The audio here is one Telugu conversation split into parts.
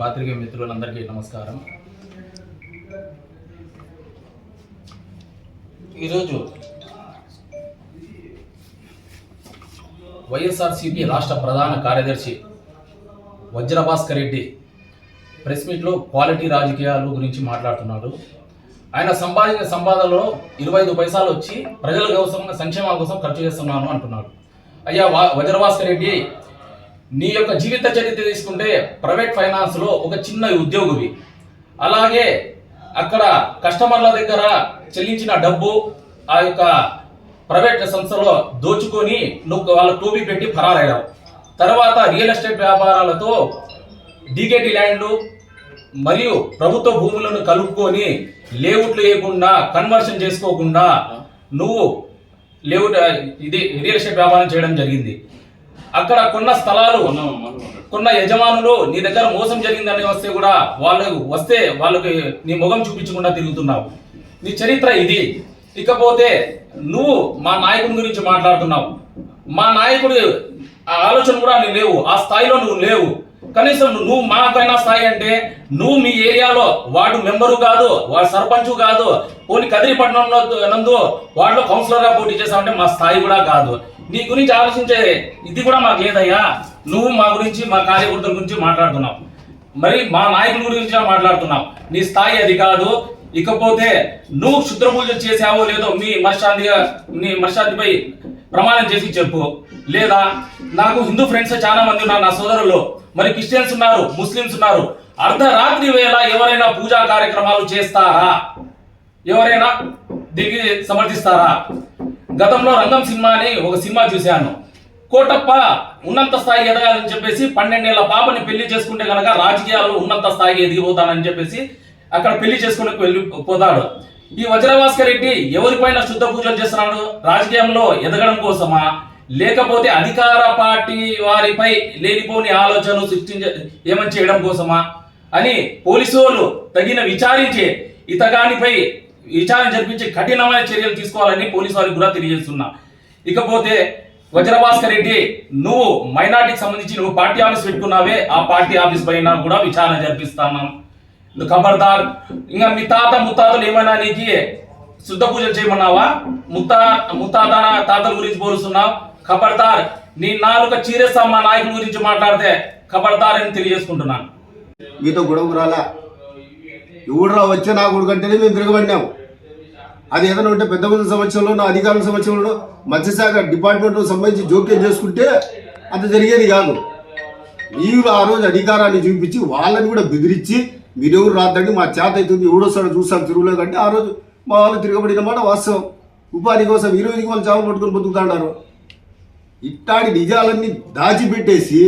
పాత్రికేయ మిత్రులందరికీ నమస్కారం. ఈరోజు వైఎస్ఆర్సిపి రాష్ట్ర ప్రధాన కార్యదర్శి వజ్రభాస్కర్ రెడ్డి ప్రెస్ మీట్లో క్వాలిటీ రాజకీయాలు గురించి మాట్లాడుతున్నాడు. ఆయన సంపాదించిన సంపాదనలో ఇరవై ఐదు పైసలు వచ్చి ప్రజల కోసం సంక్షేమం కోసం ఖర్చు చేస్తున్నాను అంటున్నాడు. అయ్యా వజ్రభాస్కర్ రెడ్డి నీ యొక్క జీవిత చరిత్ర తీసుకుంటే ప్రైవేట్ ఫైనాన్స్లో ఒక చిన్న ఉద్యోగివి. అలాగే అక్కడ కస్టమర్ల దగ్గర చెల్లించిన డబ్బు ఆ యొక్క ప్రైవేట్ సంస్థలో దోచుకొని నువ్వు వాళ్ళ టోపీ పెట్టి ఫరారయ్యావు. తర్వాత రియల్ ఎస్టేట్ వ్యాపారాలతో డీకేటీ ల్యాండ్లు మరియు ప్రభుత్వ భూములను కలుపుకొని లేఅవుట్లు వేయకుండా కన్వర్షన్ చేసుకోకుండా నువ్వు లేఅవుట్ ఇది రియల్ ఎస్టేట్ వ్యాపారం చేయడం జరిగింది. అక్కడ కొన్న స్థలాలు కొన్న యజమానులు నీ దగ్గర మోసం జరిగిందని వస్తే కూడా వాళ్ళు వస్తే వాళ్ళకి నీ ముఖం చూపించకుండా తిరుగుతున్నావు. నీ చరిత్ర ఇది. ఇకపోతే నువ్వు మా నాయకుడి గురించి మాట్లాడుతున్నావు. మా నాయకుడు ఆ ఆలోచన కూడా నువ్వు లేవు. ఆ స్థాయిలో నువ్వు లేవు. కనీసం నువ్వు మాకైనా స్థాయి అంటే నువ్వు మీ ఏరియాలో వార్డు మెంబరు కాదు వాడు సర్పంచ్ కాదు పోనీ కదిరిపట్నంలో నందు వార్డులో కౌన్సిలర్గా పోటీ చేసావంటే మా స్థాయి కూడా కాదు. నీ గురించి ఆలోచించే ఇది కూడా మాకు లేదయ్యా. నువ్వు మా గురించి మా కార్యకర్తల గురించి మాట్లాడుతున్నావు. మరి మా నాయకుల గురించి మాట్లాడుతున్నావు. నీ స్థాయి అది కాదు. ఇకపోతే నువ్వు క్షుద్ర పూజలు చేసావో లేదో మీ మనశ్శాంతిగా నీ మనశ్శాంతిపై ప్రమాణం చేసి చెప్పు. లేదా నాకు హిందూ ఫ్రెండ్స్ చాలా మంది ఉన్నారు నా సోదరులు. మరి క్రిస్టియన్స్ ఉన్నారు ముస్లిమ్స్ ఉన్నారు. అర్ధరాత్రి వేళ ఎవరైనా పూజా కార్యక్రమాలు చేస్తారా? ఎవరైనా దీనికి సమర్థిస్తారా? గతంలో రంగం సినిమా అని ఒక సినిమా చూశాను. కోటప్ప ఉన్నత స్థాయికి ఎదగాలని చెప్పేసి పన్నెండేళ్ళ పాపని పెళ్ళి చేసుకుంటే కనుక రాజకీయాల్లో ఉన్నత స్థాయికి ఎదిగిపోతానని చెప్పేసి అక్కడ పెళ్ళి చేసుకుని వెళ్ళి పోతాడు. ఈ వజ్రభాస్కర్ రెడ్డి ఎవరిపైన శుద్ధ పూజలు చేస్తున్నాడు? రాజకీయంలో ఎదగడం కోసమా? లేకపోతే అధికార పార్టీ వారిపై లేనిపోని ఆలోచనలు సృష్టించ ఏమని చేయడం కోసమా? అని పోలీసు వాళ్ళు తగిన విచారించి ఇతగానిపై విచారణ జరిపించి కఠినమైన చర్యలు తీసుకోవాలని పోలీసు వారికి కూడా తెలియజేస్తున్నా. ఇకపోతే వజ్రభాస్కర్ రెడ్డి నువ్వు మైనార్టీకి సంబంధించి నువ్వు పార్టీ ఆఫీస్ పెట్టుకున్నావే ఆ పార్టీ ఆఫీస్ పైన కూడా విచారణ జరిపిస్తాను. ఖబర్దార్. ఇంకా మీ తాత ముత్తాతలు ఏమైనా నీకు శుద్ధ పూజలు చేయమన్నావా? ముత్తా ముత్తాత తాతల గురించి పోలుస్తున్నావు. ఖబర్దార్. నీ నాలుక చీరేస్తా మా నాయకుల గురించి మాట్లాడితే ఖబర్దార్ అని తెలియజేసుకుంటున్నాను. మీతో గొడవ రాలా ఎవడురా వచ్చే నా కొడుకు మేము తిరగబడినాము. అది ఏదైనా ఉంటే పెద్ద మంది సంవత్సరంలో అధికారుల సంవత్సరంలో మత్స్యశాఖ డిపార్ట్మెంట్ సంబంధించి జోక్యం చేసుకుంటే అంత జరిగేది కాదు. మీరు ఆ రోజు అధికారాన్ని చూపించి వాళ్ళని కూడా బెదిరించి మీరెవరు రాద్దండి మా చేత అవుతుంది ఎవడోసారి చూస్తాను తిరుగులేదు అంటే ఆ రోజు మా వాళ్ళు తిరగబడిన మాట వాస్తవం. ఉపాధి కోసం ఈ రోజుకి వాళ్ళు చేపలు పట్టుకొని బతుకుతాడారు. ఇట్టాడి నిజాలన్నీ దాచిపెట్టేసి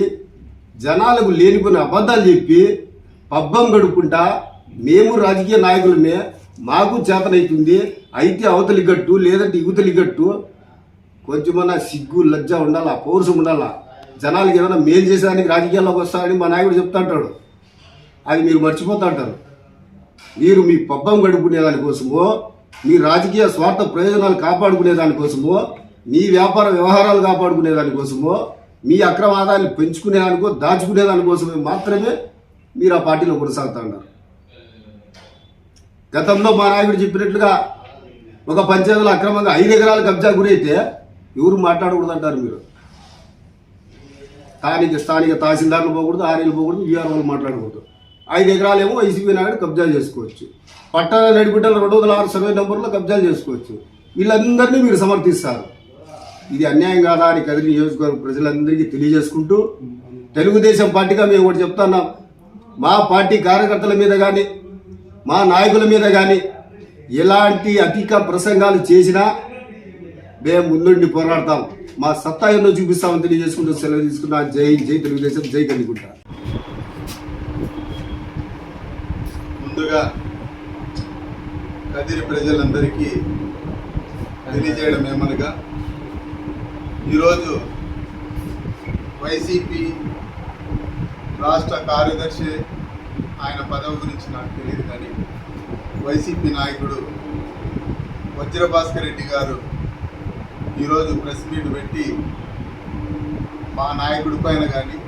జనాలకు లేనిపోయిన అబద్ధాలు చెప్పి పబ్బం గడుపుకుంటా మేము రాజకీయ నాయకులమే మాకు చేతనైతుంది అయితే అవతలి గట్టు లేదంటే యువతలి గట్టు. కొంచెమన్నా సిగ్గు లజ్జ ఉండాలా పౌరుషం ఉండాలా? జనాలకి ఏమైనా మేలు చేసేదానికి రాజకీయాల్లోకి వస్తారని మా నాయకుడు చెప్తా అంటాడు. అది మీరు మర్చిపోతా అంటారు. మీరు మీ పబ్బం గడుపుకునే దానికోసమో మీ రాజకీయ స్వార్థ ప్రయోజనాలు కాపాడుకునే దానికోసమో మీ వ్యాపార వ్యవహారాలు కాపాడుకునే దానికోసమో మీ అక్రమ ఆదాయాన్ని పెంచుకునే దానికో దాచుకునే దానికోసమే మాత్రమే మీరు ఆ పార్టీలో కొనసాగుతా ఉన్నారు గతంలో మా నాయకుడు చెప్పినట్లుగా ఒక పంచాయతీలో అక్రమంగా ఐదు ఎకరాల కబ్జా గురైతే ఎవరు మాట్లాడకూడదు అంటారు మీరు? స్థానిక స్థానిక తహసీల్దార్లు పోకూడదు ఆర్ఏలు పోకూడదు వీఆర్ఓలు మాట్లాడకూడదు. ఐదు ఎకరాలేమో వైసీపీ నాయుడు కబ్జా చేసుకోవచ్చు. పట్టణ నడిపిట్టల రెండు వందల ఆరు సర్వే నెంబర్లో కబ్జాలు చేసుకోవచ్చు. వీళ్ళందరినీ మీరు సమర్థిస్తారు. ఇది అన్యాయం కాదా అని కదిరి నియోజకవర్గ ప్రజలందరికీ తెలియజేసుకుంటూ తెలుగుదేశం పార్టీగా మేము ఒకటి చెప్తున్నాం. మా పార్టీ కార్యకర్తల మీద కానీ మా నాయకుల మీద కానీ ఎలాంటి అధిక ప్రసంగాలు చేసినా మేము ముందుండి పోరాడతాం. మా సత్తా ఎన్నో చూపిస్తామని తెలియజేసుకుంటూ సెలవు తీసుకున్నా. జై జై తెలుగుదేశం జై కనుకుంటా ముందుగా కదిరి ప్రజలందరికీ తెలియజేయడం ఏమనగా ఈరోజు వైసీపీ రాష్ట్ర కార్యదర్శి ఆయన పదవి గురించి నాకు తెలియదు కానీ వైసీపీ నాయకుడు వజ్రభాస్కర్ రెడ్డి గారు ఈరోజు ప్రెస్ మీట్ పెట్టి మా నాయకుడి పైన కానీ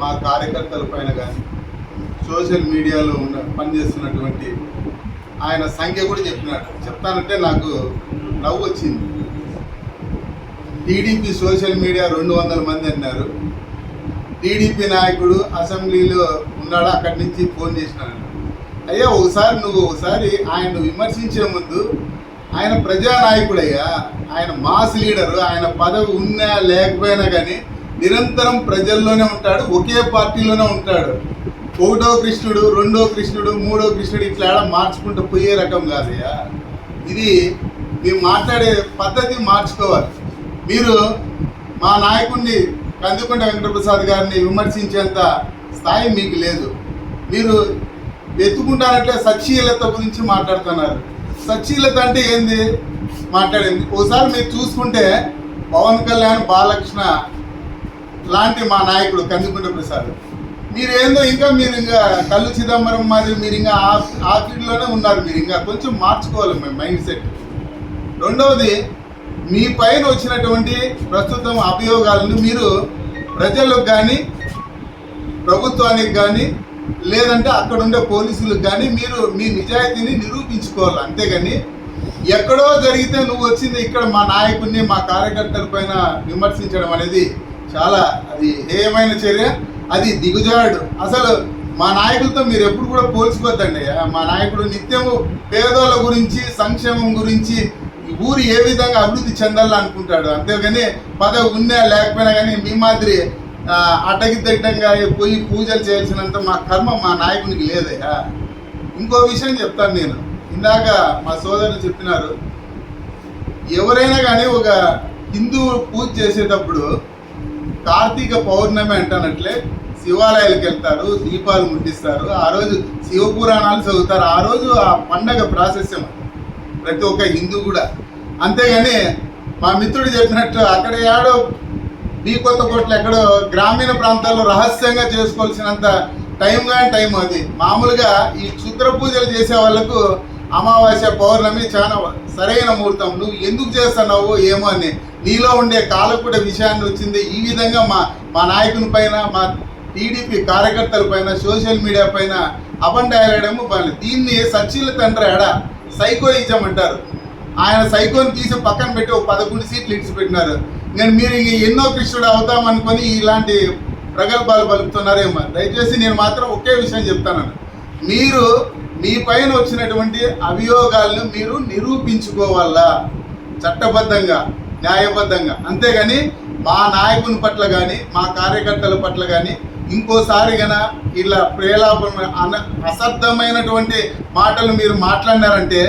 మా కార్యకర్తల పైన కానీ సోషల్ మీడియాలో ఉన్న పనిచేస్తున్నటువంటి ఆయన సంఖ్య కూడా చెప్పినాడు. చెప్తానంటే నాకు నవ్వు వచ్చింది. టీడీపీ సోషల్ మీడియా రెండు వందల మంది అన్నారు. టీడీపీ నాయకుడు అసెంబ్లీలో ఉన్నాడు? అక్కడి నుంచి ఫోన్ చేసినాడు. అయ్యా ఒకసారి నువ్వు ఒకసారి ఆయన విమర్శించే ముందు ఆయన ప్రజానాయకుడయ్యా ఆయన మాస్ లీడరు ఆయన పదవి ఉన్నా లేకపోయినా కానీ నిరంతరం ప్రజల్లోనే ఉంటాడు ఒకే పార్టీలోనే ఉంటాడు. ఒకటో కృష్ణుడు రెండో కృష్ణుడు మూడో కృష్ణుడు ఇట్లా మార్చుకుంటూ పోయే రకం కాదయ్యా. ఇది మేము మాట్లాడే పద్ధతి మార్చుకోవాలి. మీరు మా నాయకుడిని కందుకొండ వెంకటప్రసాద్ గారిని విమర్శించేంత స్థాయి మీకు లేదు. మీరు ఎత్తుకుంటానంటే సచ్చీలత గురించి మాట్లాడుతున్నారు. సచ్చీలత అంటే ఏంది? మాట్లాడింది ఒకసారి మీరు చూసుకుంటే పవన్ కళ్యాణ్ బాలకృష్ణ లాంటి మా నాయకుడు కందుకుంట ప్రసాద్. మీరు ఏందో ఇంకా మీరు ఇంకా కళ్ళు చిదంబరం మాదిరి మీరు ఇంకా ఆ ఫీల్డ్లోనే ఉన్నారు మీరు ఇంకా. కొంచెం మార్చుకోవాలి మేము మైండ్ సెట్. రెండవది మీ పైన వచ్చినటువంటి ప్రస్తుతం అభియోగాలను మీరు ప్రజలకు కానీ ప్రభుత్వానికి కానీ లేదంటే అక్కడ ఉండే పోలీసులకు కానీ మీరు మీ నిజాయితీని నిరూపించుకోవాలి. అంతేగాని ఎక్కడో జరిగితే నువ్వు వచ్చింది ఇక్కడ మా నాయకుడిని మా కార్యకర్తల పైన విమర్శించడం అనేది చాలా అది హేయమైన చర్య అది దిగుజాడు. అసలు మా నాయకులతో మీరు ఎప్పుడు కూడా పోల్చుకోవద్దండి. మా నాయకుడు నిత్యము పేదోళ్ళ గురించి సంక్షేమం గురించి ఊరు ఏ విధంగా అభివృద్ధి చెందాలనుకుంటాడు అంతేగాని పదవి ఉన్నా లేకపోయినా కానీ మీ మాదిరి ఆ, అడ్డగిద్దడ్డంగా పోయి పూజలు చేయాల్సినంత మా కర్మ మా నాయకునికి లేదయ్యా ఇంకో విషయం చెప్తాను నేను. ఇందాక మా సోదరులు చెప్పినారు ఎవరైనా కానీ ఒక హిందువు పూజ చేసేటప్పుడు కార్తీక పౌర్ణమి అంటానట్లే శివాలయాలకు వెళ్తారు దీపాలు ముట్టిస్తారు ఆ రోజు శివ పురాణాలు చదువుతారు ఆ రోజు ఆ పండగ ప్రాశస్యం ప్రతి ఒక్క హిందూ కూడా. అంతేగాని మా మిత్రుడు చెప్పినట్టు అక్కడ ఏడో బీ కొత్త కోట్లు ఎక్కడో గ్రామీణ ప్రాంతాల్లో రహస్యంగా చేసుకోవాల్సినంత టైం కానీ టైం అది. మామూలుగా ఈ క్షుద్ర పూజలు చేసే వాళ్ళకు అమావాస్య పౌర్ణమి చాలా సరైన ముహూర్తం. నువ్వు ఎందుకు చేస్తున్నావు ఏమో అని. నీలో ఉండే కాలకూడ విషయాన్ని వచ్చింది. ఈ విధంగా మా మా నాయకుని పైన మా టీడీపీ కార్యకర్తల పైన సోషల్ మీడియా పైన అబండాయడము బాగా దీన్ని సచిల తండ్రి ఎడ సైకోయిజం అంటారు. ఆయన సైకోని తీసి పక్కన పెట్టి ఒక పదకొండు సీట్లు ఇడిచి పెట్టినారు. నేను మీరు ఇంక ఎన్నో కృష్ణుడు అవుతామనుకొని ఇలాంటి ప్రగల్భాలు పలుకుతున్నారేమో. దయచేసి నేను మాత్రం ఒకే విషయం చెప్తాను. మీరు మీ పైన వచ్చినటువంటి అభియోగాలను మీరు నిరూపించుకోవాలా? చట్టబద్ధంగా న్యాయబద్ధంగా. అంతేగాని మా నాయకుని పట్ల కానీ మా కార్యకర్తల పట్ల కానీ ఇంకోసారి గన ఇలా ప్రేలాపన అన అసర్థమైనటువంటి మాటలు మీరు మాట్లాడినారంటే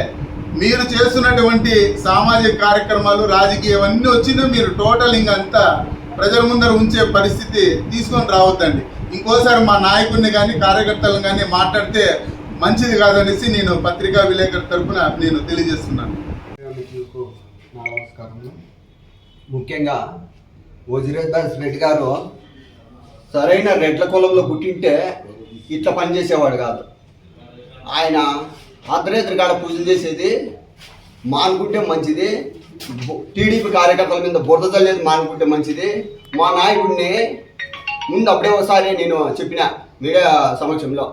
మీరు చేస్తున్నటువంటి సామాజిక కార్యక్రమాలు రాజకీయం అన్నీ వచ్చినా మీరు టోటల్ ఇంకంతా ప్రజల ముందర ఉంచే పరిస్థితి తీసుకొని రావద్దండి. ఇంకోసారి మా నాయకుడిని కానీ కార్యకర్తలను కానీ మాట్లాడితే మంచిది కాదనేసి నేను పత్రికా విలేకరు తరఫున నేను తెలియజేస్తున్నాను. మీకు ముఖ్యంగా వజిరేదాస్ రెడ్డి గారు సరైన రెడ్ల కులంలో పుట్టింటే ఇట్లా పనిచేసేవాడు కాదు. ఆయన అర్ధరేత్రి కాడ పూజలు చేసేది మానుకుంటే మంచిది టీడీపీ కార్యకర్తల మీద బురద చల్లేది మానుకుంటే మంచిది. మా నాయకుడిని ముందు అప్పుడే ఒకసారి నేను చెప్పిన మీడియా సమక్షంలో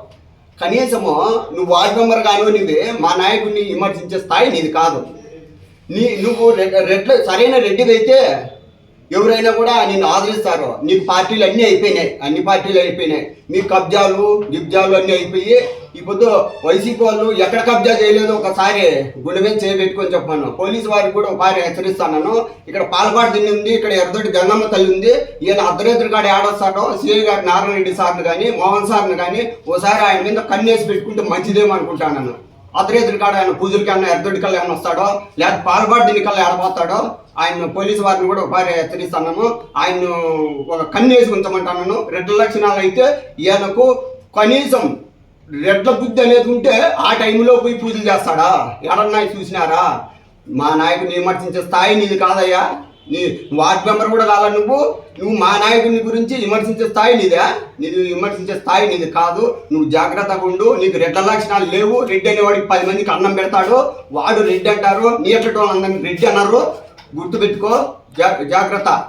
కనీసము నువ్వు వార్డు మెంబర్ కానివ్వనివి మా నాయకుడిని విమర్శించే స్థాయి నీది కాదు. నీ నువ్వు రెడ్ రెడ్లు సరైన రెడ్డివి అయితే ఎవరైనా కూడా నిన్ను ఆదరిస్తారు. నీకు పార్టీలు అన్నీ అయిపోయినాయి. అన్ని పార్టీలు అయిపోయినాయి. మీ కబ్జాలు గిబ్జాలు అన్నీ అయిపోయి ఇప్పుడు వైసీపీ వాళ్ళు ఎక్కడ కబ్జా చేయలేదో ఒకసారి గుండె మీద చేయబెట్టుకొని చెప్పాను. పోలీసు వారికి కూడా ఒకసారి హెచ్చరిస్తాను ఇక్కడ పాలపాడు దిన్ని ఉంది ఇక్కడ ఎర్రదొడ్డి గంగమ్మ తల్లి ఉంది. ఈయన అర్ధరేత్రి కాడ ఆడొస్తాడో. సిఐ గారు నారాయణ రెడ్డి సార్ని కానీ మోహన్ సార్ని కానీ ఓసారి ఆయన మీద కన్నేసి పెట్టుకుంటే మంచిదేమో అనుకుంటాను అర్ధరేత్రి కాడ ఆయన పూజలకి అన్న ఎర్రదొడ్డి కల్లా ఏమైనా వస్తాడో? లేదా పాలపాడు దిన్ని ఏడబోతాడో ఆయన పోలీసు వారిని కూడా ఒకసారి హెచ్చరిస్తున్నాను ఆయన ఒక కన్నేసి ఉంచమంటాను రెడ్డ లక్షణాలు అయితే ఈయనకు కనీసం రెడ్ల బుద్ధి అనేది ఉంటే ఆ టైంలో పోయి పూజలు చేస్తాడా? ఎడన్నా చూసినారా? మా నాయకుడిని విమర్శించే స్థాయి నీది కాదయ్యా. నీ వార్డ్ మెంబర్ కూడా కావాలి నువ్వు? నువ్వు మా నాయకుని గురించి విమర్శించే స్థాయి నీదే. నీది విమర్శించే స్థాయి నీది కాదు. నువ్వు జాగ్రత్తగా ఉండు. నీకు రెడ్ల లక్షణాలు లేవు. రెడ్డి అనేవాడికి పది మందికి అన్నం పెడతాడు. వాడు రెడ్డి అంటారు. నీ ఎట్టడం అందరిని రెడ్డి అన్నారు. గుర్తుపెట్టుకో. జా జాగ్రత్త.